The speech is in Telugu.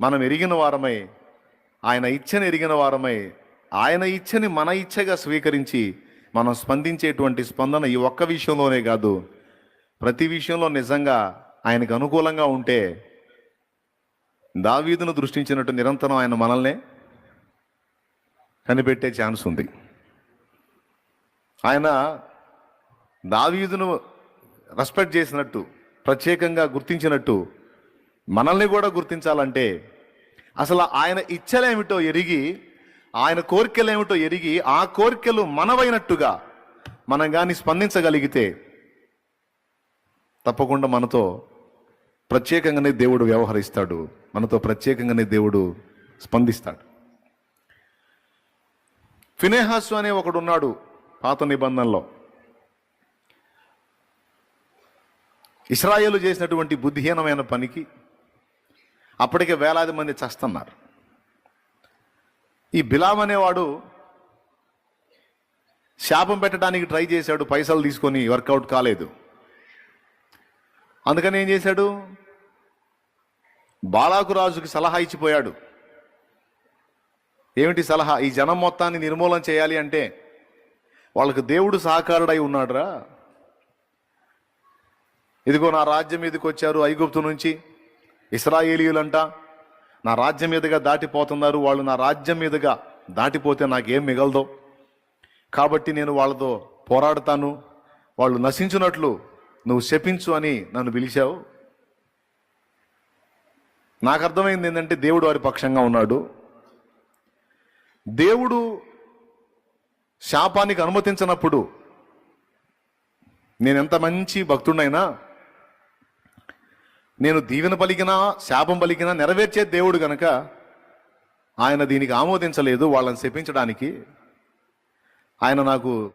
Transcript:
మనం ఎరిగిన వారమై ఆయన ఇచ్చని ఎరిగిన వారమై ఆయన ఇచ్చని మన ఇచ్చగా స్వీకరించి మనం స్పందించేటువంటి స్పందన ఈ ఒక్క విషయంలోనే కాదు. ప్రతి విషయంలో నిజంగా ఆయనకు అనుకూలంగా ఉంటే దావీదును దృష్టించినట్టు నిరంతరం ఆయన మనల్నే కనిపెట్టే ఛాన్స్ ఉంది. ఆయన దావీదును రెస్పెక్ట్ చేసినట్టు ప్రత్యేకంగా గుర్తించినట్టు మనల్ని కూడా గుర్తించాలంటే అసలు ఆయన ఇచ్చలేమిటో ఎరిగి ఆయన కోరికలేమిటో ఎరిగి ఆ కోరికలు మనవైనట్టుగా మనం కానీ స్పందించగలిగితే తప్పకుండా మనతో ప్రత్యేకంగానే దేవుడు వ్యవహరిస్తాడు. మనతో ప్రత్యేకంగానే దేవుడు స్పందిస్తాడు. ఫినేహాసు అనే ఒకడు ఉన్నాడు పాత నిబంధనలో. ఇస్రాయేలు చేసినటువంటి బుద్ధిహీనమైన పనికి అప్పటికే వేలాది మంది చస్తున్నారు. ఈ బిలాం అనేవాడు శాపం పెట్టడానికి ట్రై చేశాడు పైసలు తీసుకొని వర్కౌట్ కాలేదు. అందుకని ఏం చేశాడు? బాలాకు రాజుకి సలహా ఇచ్చిపోయాడు. ఏమిటి సలహా? ఈ జనం మొత్తాన్ని నిర్మూలన చేయాలి అంటే వాళ్ళకు దేవుడు సహకారుడై ఉన్నాడురా. ఇదిగో నా రాజ్యం మీదకి వచ్చారు ఐగుప్తు నుంచి. ఇస్రాయేలీయులంట నా రాజ్యం మీదుగా దాటిపోతున్నారు వాళ్ళు నా రాజ్యం మీదుగా దాటిపోతే నాకేం మిగలదో. కాబట్టి నేను వాళ్ళతో పోరాడతాను వాళ్ళు నశించినట్లు నువ్వు శపించు అని నన్ను పిలిచావు. నాకు అర్థమైంది ఏంటంటే దేవుడు వారి పక్షంగా ఉన్నాడు. దేవుడు శాపానికి అనుమతించినప్పుడు నేను ఎంత మంచి భక్తుడైనా నేను దీవెన పలికినా శాపం పలికినా నెరవేర్చే దేవుడు కనుక ఆయన దీనికి ఆమోదించలేదు వాళ్ళని శపించడానికి. ఆయన నాకు